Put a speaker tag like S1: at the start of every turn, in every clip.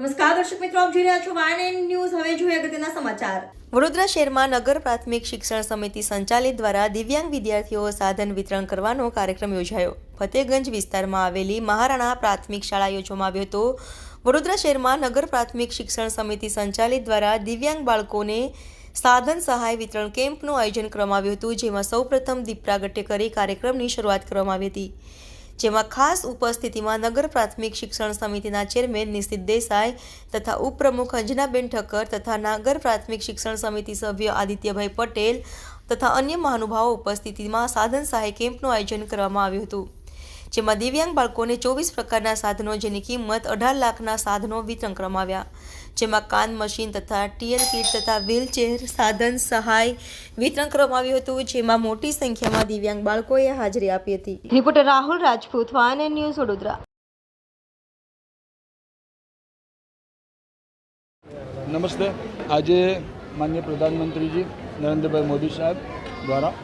S1: નમસ્કાર, દર્શક મિત્રો, આપ જોઈ રહ્યા છો વાયન ન્યૂઝ હવે જોઈએ અગત્યના સમાચાર.
S2: વડોદરા શહેરમાં નગર પ્રાથમિક શિક્ષણ સમિતિ સંચાલિત દ્વારા દિવ્યાંગ વિદ્યાર્થીઓ સાધન વિતરણ કરવાનો કાર્યક્રમ યોજાયો. ફતેગંજ વિસ્તારમાં આવેલી મહારાણા પ્રાથમિક શાળા યોજવામાં આવ્યો હતો. વડોદરા શહેરમાં નગર પ્રાથમિક શિક્ષણ સમિતિ સંચાલિત દ્વારા દિવ્યાંગ બાળકોને સાધન સહાય વિતરણ કેમ્પનું આયોજન કરવામાં આવ્યું હતું, જેમાં સૌપ્રથમ દીપ પ્રાગટ્ય કરી કાર્યક્રમની શરૂઆત કરવામાં આવી હતી. જેમાં ખાસ ઉપસ્થિતિમાં નગર પ્રાથમિક શિક્ષણ સમિતિના ચેરમેન નિશિત દેસાઈ તથા ઉપપ્રમુખ અંજનાબેન ઠક્કર તથા નગર પ્રાથમિક શિક્ષણ સમિતિ સભ્ય આદિત્યભાઈ પટેલ તથા અન્ય મહાનુભાવો ઉપસ્થિતિમાં સાધન સહાય કેમ્પનું આયોજન કરવામાં આવ્યું હતું. જેમાં દિવ્યાંગ બાળકોને ચોવીસ પ્રકારના સાધનો જેની કિંમત અઢાર લાખના સાધનો વિતરણ કરવામાં આવ્યા. જેમાં કાન મશીન તથા ટીયર કીટ તથા વ્હીલચેર સાધન સહાય વિતરણ કરવામાં આવ્યું હતું જેમાં મોટી સંખ્યામાં દિવ્યાંગ બાળકોએ હાજરી આપી હતી. Reporter Rahul Rajput one news Vadodara.
S3: નમસ્તે. આજે માન્ય પ્રધાનમંત્રીજી નરેન્દ્રભાઈ મોદી સાહેબ દ્વારા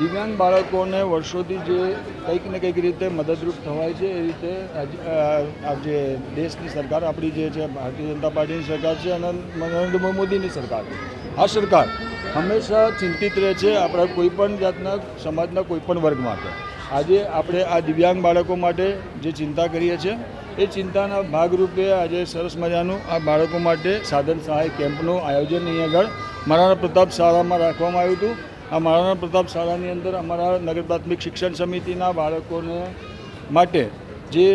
S3: દિવ્યાંગ બાળકોને વર્ષોથી જે કંઈક ને કંઈક રીતે મદદરૂપ થવાય છે, એ રીતે જે દેશની સરકાર, આપણી જે છે, ભારતીય જનતા પાર્ટીની સરકાર છે અને નરેન્દ્રભાઈ મોદીની સરકાર આ સરકાર હંમેશા ચિંતિત રહે છે આપણા કોઈ પણ જાતના, સમાજના કોઈ પણ વર્ગ માટે. આજે આપણે આ દિવ્યાંગ બાળકો માટે જે ચિંતા કરીએ છીએ, એ ચિંતાના ભાગરૂપે આજે સરસ મજાનું આ બાળકો માટે સાધન સહાય કેમ્પનું આયોજન અહીં આગળ મહારાણા પ્રતાપ શાળામાં રાખવામાં આવ્યું હતું. આ મહારાણા પ્રતાપ શાળાની અંદર અમારા નગર પ્રાથમિક શિક્ષણ સમિતિના બાળકોને માટે જે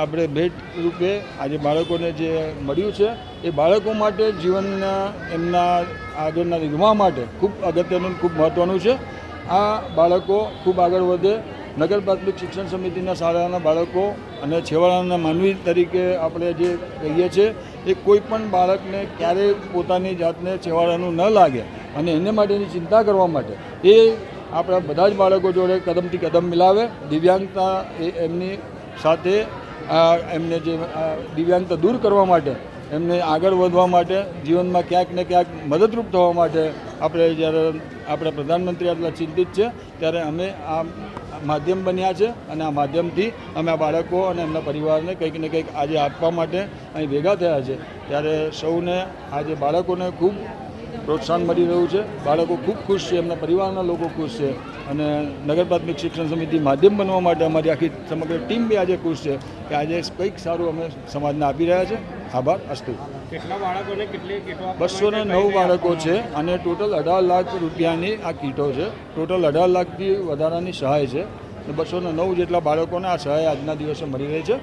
S3: આપણે ભેટ રૂપે આજે બાળકોને જે મળ્યું છે, એ બાળકો માટે જીવનના, એમના આગળના નિર્વાહ માટે ખૂબ અગત્યનું, ખૂબ મહત્ત્વનું છે. આ બાળકો ખૂબ આગળ વધે. નગર પ્રાથમિક શિક્ષણ સમિતિના શાળાના બાળકો અને છેવાડાના માનવી તરીકે આપણે જે કહીએ છીએ, એ કોઈ પણ બાળકને ક્યારેય પોતાની જાતને છેવાડાનું ન લાગે. અને એને માટેની ચિંતા કરવા માટે એ આપણા બધા જ બાળકો જોડે કદમથી કદમ મિલાવે. દિવ્યાંગતા એ એમની સાથે એમને જે દિવ્યાંગતા દૂર કરવા માટે, એમને આગળ વધવા માટે, જીવનમાં ક્યાંક ને ક્યાંક મદદરૂપ થવા માટે આપણે જ્યારે, આપણે પ્રધાનમંત્રી આટલા ચિંતિત છે, ત્યારે અમે આ માધ્યમ બન્યા છે અને આ માધ્યમથી અમે આ બાળકો અને એમના પરિવારને કંઈક ને કંઈક આજે આપવા માટે અહીં ભેગા થયા છે. ત્યારે સૌને, આજે બાળકોને ખૂબ પ્રોત્સાહન મળી રહ્યું છે. બાળકો ખૂબ ખુશ છે એમના પરિવારના લોકો ખુશ છે અને નગર પ્રાથમિક શિક્ષણ સમિતિ માધ્યમ બનવા માટે અમારી આખી સમગ્ર ટીમ બી આજે ખુશ છે કે આજે કંઈક સારું અમે સમાજને આપી રહ્યા છે. આભાર અસ્તુ. બસો ને નવ બાળકો છે અને ટોટલ અઢાર લાખ રૂપિયાની આ કીટો છે. ટોટલ અઢાર લાખથી વધારાની સહાય છે. બસો ને નવ જેટલા બાળકોને આ સહાય આજના દિવસે મળી રહી છે.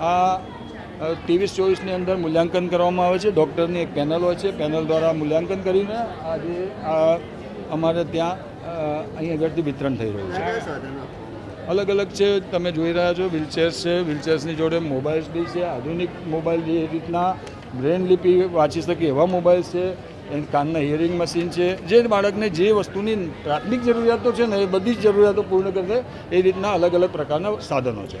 S3: આ ત્રેવીસ ચોવીસની અંદર મૂલ્યાંકન કરવામાં આવે છે. ડૉક્ટરની એક પેનલ હોય છે. પેનલ દ્વારા મૂલ્યાંકન કરીને આજે અમારે ત્યાં અહીં આગળથી વિતરણ થઈ રહ્યું છે. અલગ અલગ છે, તમે જોઈ રહ્યા છો વ્હીલચેર્સ છે. વ્હીલચેર્સની જોડે મોબાઈલ્સ બી છે. આધુનિક મોબાઈલ જે રીતના બ્રેન લિપિ વાંચી શકે એવા મોબાઈલ્સ છે. એની કાનના હિયરિંગ મશીન છે. જે બાળકને જે વસ્તુની પ્રાથમિક જરૂરિયાતો છે ને એ બધી જ જરૂરિયાતો પૂર્ણ કરશે એ રીતના અલગ અલગ પ્રકારના સાધનો છે.